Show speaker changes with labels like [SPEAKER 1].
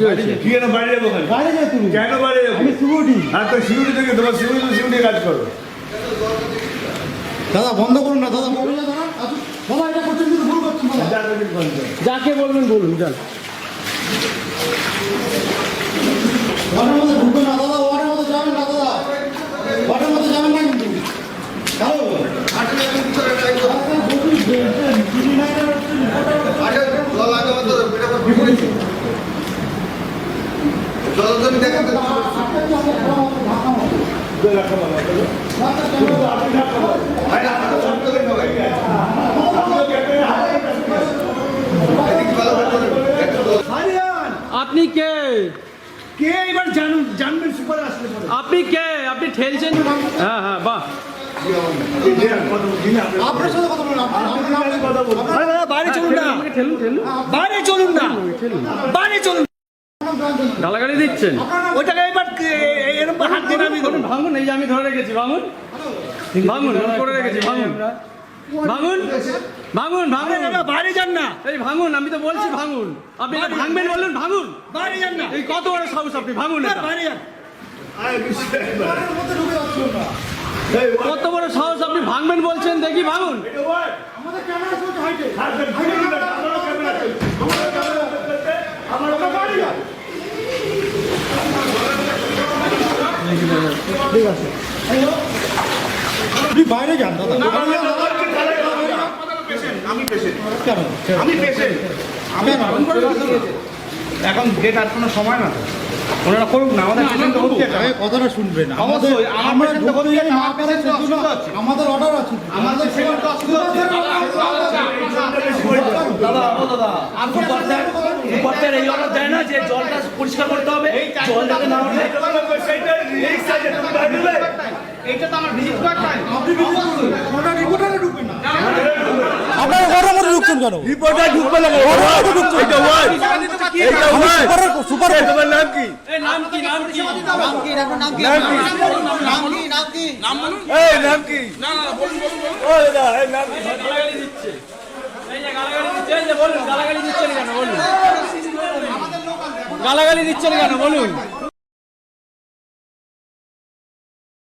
[SPEAKER 1] রয়েছে
[SPEAKER 2] কি কেন বাইরে যাব কেন?
[SPEAKER 3] বাইরে যাও তুমি।
[SPEAKER 2] কেন বাইরে যাব?
[SPEAKER 3] আমি সিকিউরিটি
[SPEAKER 2] আর তো সিকিউরিটি থেকে তোমার সিকিউরিটি সিকিউরিটি কাজ করো।
[SPEAKER 3] দাদা বন্ধ করুন না দাদা মোবাইলটা ধরান আসুন। দাদা এটা করছেন কিন্তু ভুল করছেন দাদা।
[SPEAKER 2] যা করবি ফোন কর।
[SPEAKER 1] যাকে বলবেন বলুন যান।
[SPEAKER 3] মধ্যে না দাদা ওয়ার্ডের মধ্যে যাবেন না দাদা ওয়ার্ডের মধ্যে যাবেন না কিন্তু হ্যালো
[SPEAKER 4] হারিয়ান
[SPEAKER 1] আপনি কে?
[SPEAKER 4] কে এবার জানুন জানবেন সুপার আসলে
[SPEAKER 1] আপনি কে? আপনি ঠেলছেন হ্যাঁ হ্যাঁ বাহ।
[SPEAKER 3] আপনার সাথে কথা বলুন
[SPEAKER 4] দাদা বাইরে চলুন না। বাইরে চলুন না। বাইরে চলুন
[SPEAKER 1] গালাগালি দিচ্ছেন?
[SPEAKER 4] ওইটাকে এবার এরকম হাত দিয়ে দেবো
[SPEAKER 1] ভাঙুন এই যে আমি ধরে রেখেছি ভাঙুন। ভাঙুন করে রেখেছি ভাঙুন। ভাঙুন ভাঙুন ভাঙুন।
[SPEAKER 4] বাইরে যান না।
[SPEAKER 1] এই ভাঙুন আমি তো বলছি ভাঙুন। আপনি ভাঙবেন বললেন ভাঙুন।
[SPEAKER 4] বাইরে যান না।
[SPEAKER 1] এই কত বড় সাহস আপনি ভাঙুন
[SPEAKER 4] বাইরে যান।
[SPEAKER 1] কত বড় সাহস আপনি ভাঙবেন বলছেন দেখি ভাঙুন।
[SPEAKER 3] আমাদের ক্যামেরা আপনি বাইরে যান দাদা।
[SPEAKER 5] আমি পেশেন্ট আমি পেশেন্ট আমি। এখন ডেট আর কোনো সময় না ওনারা করুক না আমাদের পেশেন্ট হচ্ছে
[SPEAKER 3] কথাটা শুনবেন
[SPEAKER 5] অবশ্যই, আমার
[SPEAKER 3] ঢুকতে গেলে
[SPEAKER 5] আমার অসুবিধা হচ্ছে।
[SPEAKER 3] আমাদের অর্ডার আছে
[SPEAKER 5] আমাদের পেশেন্ট অসুবিধা হচ্ছে
[SPEAKER 6] দাদা দাদা সুপারস্টার সুপারস্টার এই অর্ডার দেয় না যে জলটা পরিষ্কার করতে হবে জল যাতে না ওঠে
[SPEAKER 5] এইটা তো আমার ভিজিট কার্ড টাইম
[SPEAKER 3] ওটা রিপোর্টারে ঢুকবেন না।
[SPEAKER 7] আপনারা ঘরের মধ্যে ঢুকছেন কেন?
[SPEAKER 2] রিপোর্টার ঢুকবে না কেন? এটা ওয়ার্ড। এটা ওয়ার্ড।
[SPEAKER 7] সুপারের সুপার
[SPEAKER 2] তোমার নাম কি?
[SPEAKER 1] এই নাম কি নাম কি?
[SPEAKER 2] নাম কি এই নাম কি? ও দাদা এই নাম কি?
[SPEAKER 1] গালাগালি দিচ্ছে। এই যে গালাগালি দিচ্ছে এই যে বলুন গালাগালি দিচ্ছেন কেন? বলুন। গালাগালি দিচ্ছেন কেন? বলুন।